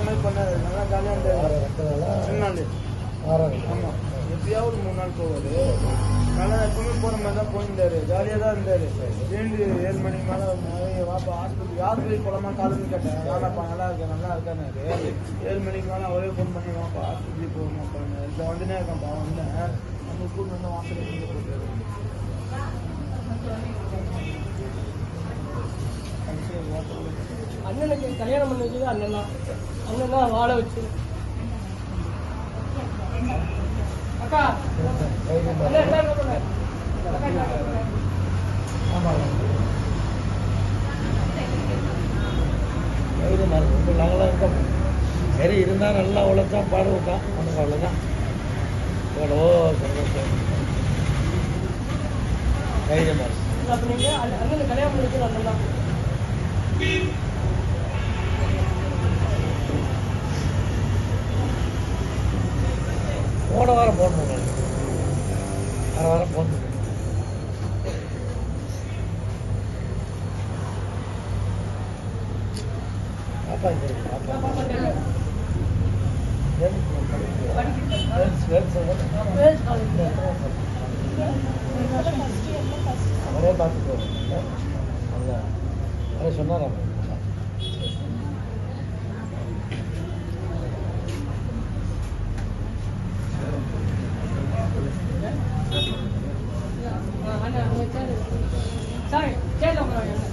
அந்த நல்லா ஜாலியாக இருந்தார் ரெண்டு நாள் ஆமாம் எப்பயாவது மூணு நாள் போவாரு. நல்லா எப்பவுமே போகிற மாதிரி தான் போயிருந்தாரு. ஜாலியாக தான் இருந்தார். ஏழு ஏழு மணி மேலே வாப்பா ஹாஸ்பிட்டல் ஹாஸ்பிட்டல் போகலாமா காலன்னு கேட்டேன் நானாப்பா நல்லா இருக்கேன் நல்லா இருக்கானாரு ஏழு மணிக்கு மேலே அவரே ஃபோன் பண்ணி வாப்பா ஹாஸ்பிட்டலுக்கு போகணுமாப்பா இப்போ வந்துனே இருக்கேன்ப்பா வந்தேன். அந்த கூட்டு வந்து ஹாஸ்பிட்டல் போட்டுருக்காரு அண்ணனுக்கு கல்யாணம் பண்ணி வச்சது அண்ணன். அண்ணன் வாழ வச்சு. அக்கா இருக்கு. என்ன பண்ண நாங்களாம் இருக்கோம் சரி இருந்தால் நல்லா உழைச்சா பாடு விட்டான் நமக்கு அவ்வளோதான் எவ்வளோ சந்தோஷம். தைரியமா இருக்கு அப்ப நீங்க அண்ணன் கல்யாணம் பண்ணி வச்சது அண்ணன். தான் வாரம் போடணும் நான். அரை வாரம் போடணும். பாப்பா இது பாப்பா. அவரே பார்த்துக்கோ. அவரே சொன்னாரா? சேரு. சாரி சேர்ல உட்காருங்க அதான்